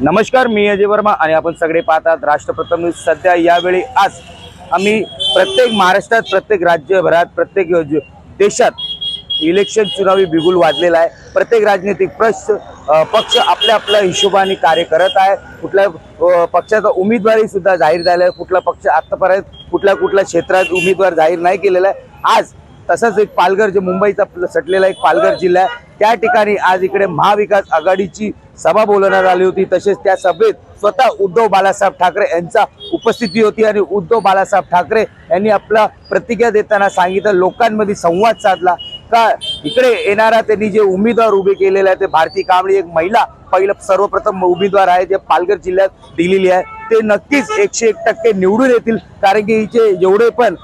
नमस्कार मी अजय वर्मा आणि आपण सगळे पाहतात राष्ट्रप्रथम न्यूज. सध्या यावेळी आज आम्ही प्रत्येक महाराष्ट्रात प्रत्येक राज्यभरात प्रत्येक देशात इलेक्शन चुनावी बिगुल वाजलेला आहे. प्रत्येक राजनैतिक प्रश पक्ष आपल्या आपल्या हिशोबाने कार्य करत आहे. कुठल्या पक्षाचा उमेदवारी सुद्धा जाहीर झाला आहे. कुठला पक्ष आत्तापर्यंत कुठल्या कुठल्या क्षेत्रात उमेदवार जाहीर नाही केलेला आहे. आज तसंच एक पालघर जे मुंबईचा सटलेला एक पालघर जिल्हा आहे त्या ठिकाणी आज इकडे महाविकास आघाडीची सभा बोलवण्यात आली होती. तसेच त्या सभेत स्वतः उद्धव बाळासाहेब ठाकरे यांचा उपस्थिती होती आणि उद्धव बाळासाहेब ठाकरे यांनी आपला प्रतिक्रिया देताना सांगितलं लोकांमध्ये संवाद साधला. का इकडे येणारा त्यांनी जे उमेदवार उभे केलेले आहे ते भारती कांबळी एक महिला पहिलं सर्वप्रथम उमेदवार आहे जे पालघर जिल्ह्यात दिलेली आहे. ते नक्कीच एकशे एक टक्के निवडून येतील. कारण की हिचे जेवढे पण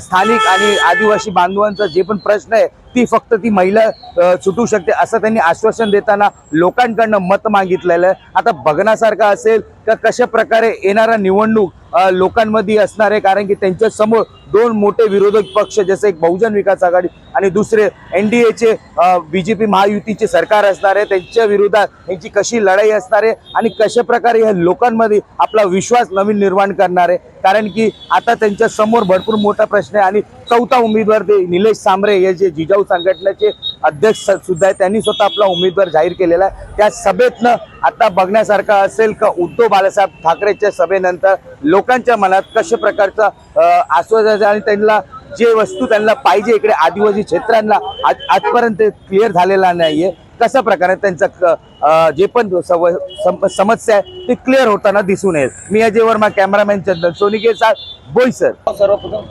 स्थानिक आणि आदिवासी बांधवांचा जे पण प्रश्न आहे ती फक्त ती महिला सुटू शकते असं त्यांनी आश्वासन देताना लोकांकडनं मत मागितलेलं आहे. आता बघण्यासारखं असेल का कशा प्रकारे येणारा निवडणूक लोकांमध्ये असणार आहे? कारण की त्यांच्यासमोर दोन मोठे विरोधक पक्ष जसे एक बहुजन विकास आघाडी आणि दुसरे N D एचे B J P महायुतीचे सरकार असणार आहे. त्यांच्या विरोधात यांची कशी लढाई असणार आहे? आणि कशा प्रकारे ह्या लोकांमध्ये आपला विश्वास नवीन निर्माण करणार आहे? कारण की आता त्यांच्यासमोर भरपूर मोठा प्रश्न आहे. आणि चौथा उमेदवार ते निलेश सांबरे हे जे जिजाऊ संघटनेचे अध्यक्ष सुद्धा आहे. त्यांनी स्वतः आपला उमेदवार जाहीर केलेला आहे. त्या सभेतनं आता बघण्यासारखं असेल का उद्धव बाळासाहेब ठाकरेच्या सभेनंतर लोकांच्या मनात कशा प्रकारचं आश्वासन आणि त्यांना जे वस्तू त्यांना पाहिजे इकडे आदिवासी क्षेत्रांना आज आजपर्यंत क्लिअर झालेला नाही आहे कशा प्रकारे त्यांचं क- जे पण सव- सम- समस्या आहे ती क्लिअर होताना दिसून येईल. मी अजय वर्मा कॅमेरामॅन चंदन सोनिके के साथ बोईसर. सर्वप्रथम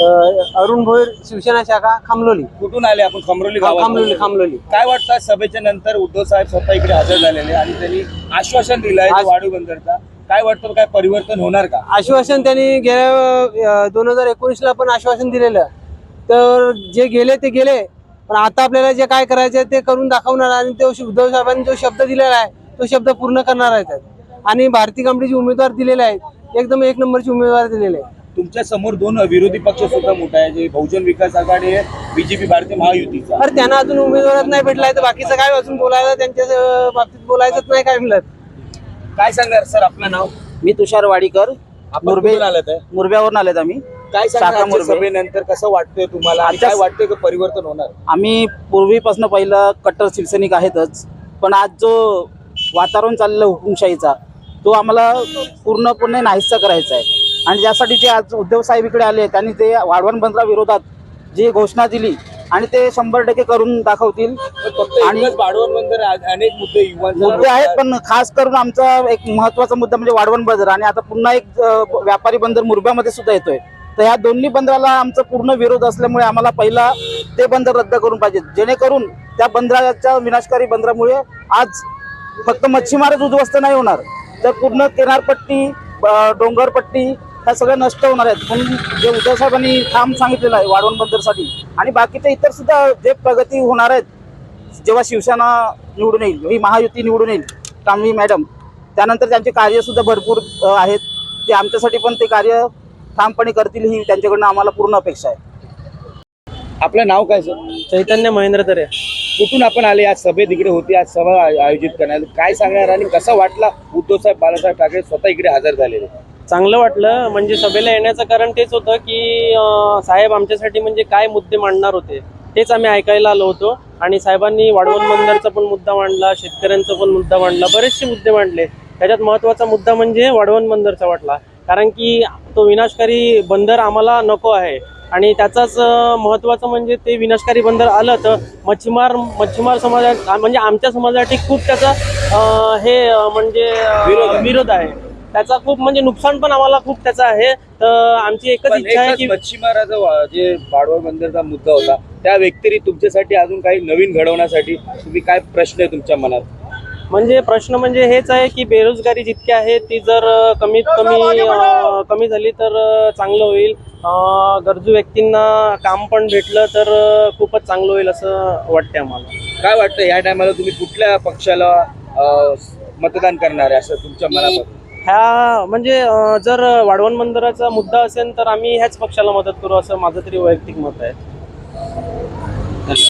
अरुण भोईर शिवसेना शाखा खामलोली. कुठून आले आपण? खमरोली खामलोली खामलोली काय वाटतं आज सभेच्या नंतर उद्धव साहेब स्वतः इकडे हजर झालेले आणि त्यांनी आश्वासन दिलं आहे आज- वाढू बंदरचा. काय वाटतं काय परिवर्तन होणार का? आश्वासन त्यांनी गेल्या दोन हजार एकोणीसला पण आश्वासन दिलेलं. तर जे गेले ते गेले. पण आता आपल्याला जे काय करायचं आहे ते करून दाखवणार आणि तो उद्धव साहेबांनी जो शब्द दिलेला आहे तो शब्द पूर्ण करणार आहेत. आणि भारती कंपनीचे उमेदवार दिलेले आहेत. एकदम एक नंबरचे उमेदवार दिलेले आहेत. तुमच्यासमोर दोन विरोधी पक्ष सुद्धा मोठा आहे जे बहुजन विकास आघाडी आहे बीजेपी भारतीय महायुतीचा. तर त्यांना अजून उमेदवारच नाही भेटलाय तर बाकीचं काय अजून बोलायला त्यांच्या बाबतीत बोलायचंच नाही काय मिळत काय सांगणार सर आपलं नाव? मी तुषार वाडीकर मुरबे आलात आहे? मुरब्यावरून आलेत आम्ही. काय मुरबे. सभेनंतर कसं वाटतंय तुम्हाला? काय वाटतंय की परिवर्तन होणार? आम्ही पूर्वीपासून पहिलं कट्टर शिवसैनिक आहेतच पण आज जो वातावरण चाललेलं हुकुमशाहीचा तो आम्हाला पूर्णपणे नाहीसा करायचा आहे. आणि ज्यासाठी जे आज उद्धव साहेब इकडे आले त्यांनी ते वाढवण बंदरा विरोधात जी घोषणा दिली आणि ते शंभर टक्के करून दाखवतील. आणि- अनेक मुद्दे मुद्दे आहेत पण खास करून आमचा एक महत्त्वाचा मुद्दा म्हणजे वाढवण बंदर. आणि आता पुन्हा एक व्यापारी बंदर मुरब्यामध्ये सुद्धा येतोय. तर ह्या दोन्ही बंदराला आमचा पूर्ण विरोध असल्यामुळे आम्हाला पहिला ते बंदर रद्द करून पाहिजे जेणेकरून त्या बंदराच्या विनाशकारी बंदरामुळे आज फक्त मच्छीमारच उद्ध्वस्त नाही होणार. तर पूर्ण किनारपट्टी डोंगरपट्टी ह्या सगळ्या नष्ट होणार आहेत. म्हणून जे उद्धव साहेबांनी ठाम सांगितलेलं आहे वाढवण बंदरसाठी आणि बाकीचे इतर सुद्धा जे प्रगती होणार आहेत जेव्हा शिवसेना निवडून येईल ही महायुती निवडून येईल कामवी मॅडम त्यानंतर त्यांचे कार्य सुद्धा भरपूर आहेत. ते आमच्यासाठी पण ते कार्य ठामपणे करतील ही त्यांच्याकडनं आम्हाला पूर्ण अपेक्षा आहे. आपलं नाव काय सर? चैतन्य महेंद्र तरे. कुठून आपण आले? आज सभेत इकडे होती आज सभा आय- आयोजित करण्यात काय सांगणार आणि कसा वाटला? उद्धव साहेब बाळासाहेब ठाकरे स्वतः इकडे हजर झालेले. चांगलं वाटलं. म्हणजे सभेला येण्याचं कारण तेच होतं की साहेब आमच्यासाठी म्हणजे काय मुद्दे मांडणार होते तेच आम्ही ऐकायला आलो होतो. आणि साहेबांनी वाढवण बंदरचा पण मुद्दा मांडला शेतकऱ्यांचा पण मुद्दा मांडला बरेचसे मुद्दे मांडले. त्याच्यात महत्त्वाचा मुद्दा म्हणजे वाढवण बंदरचा वाटला. कारण की तो विनाशकारी बंदर आम्हाला नको आहे. आणि त्याचाच महत्त्वाचं म्हणजे ते विनाशकारी बंदर आलं तर मच्छीमार मच्छीमार समाजा म्हणजे आमच्या समाजासाठी खूप त्याचा हे म्हणजे विरोध आहे. त्याचा खूप म्हणजे नुकसान पण आम्हाला खूप त्याचं आहे. तर आमची एकच इच्छा आहे की मच्छीमाराचा जे बाडवळ बंदरचा मुद्दा होता त्या व्यतिरिक्त तुमच्यासाठी अजून काही नवीन घडवण्यासाठी तुम्ही काय प्रश्न आहे तुमच्या मनात? म्हणजे प्रश्न म्हणजे हेच आहे की बेरोजगारी जितकी आहे ती जर कमीत कमी कमी झाली तर चांगलं होईल. अं, गरजू व्यक्तींना काम पण भेटलं तर खूपच चांगलं होईल असं वाटते आम्हाला. काय वाटतं? या टायमाला तुम्ही कुठल्या पक्षाला मतदान करणार आहे असं तुमच्या मनात ह्या म्हणजे जर वाढवण मंदिराचा मुद्दा असेल तर आम्ही ह्याच पक्षाला मदत करू असं माझं तरी वैयक्तिक मत आहे.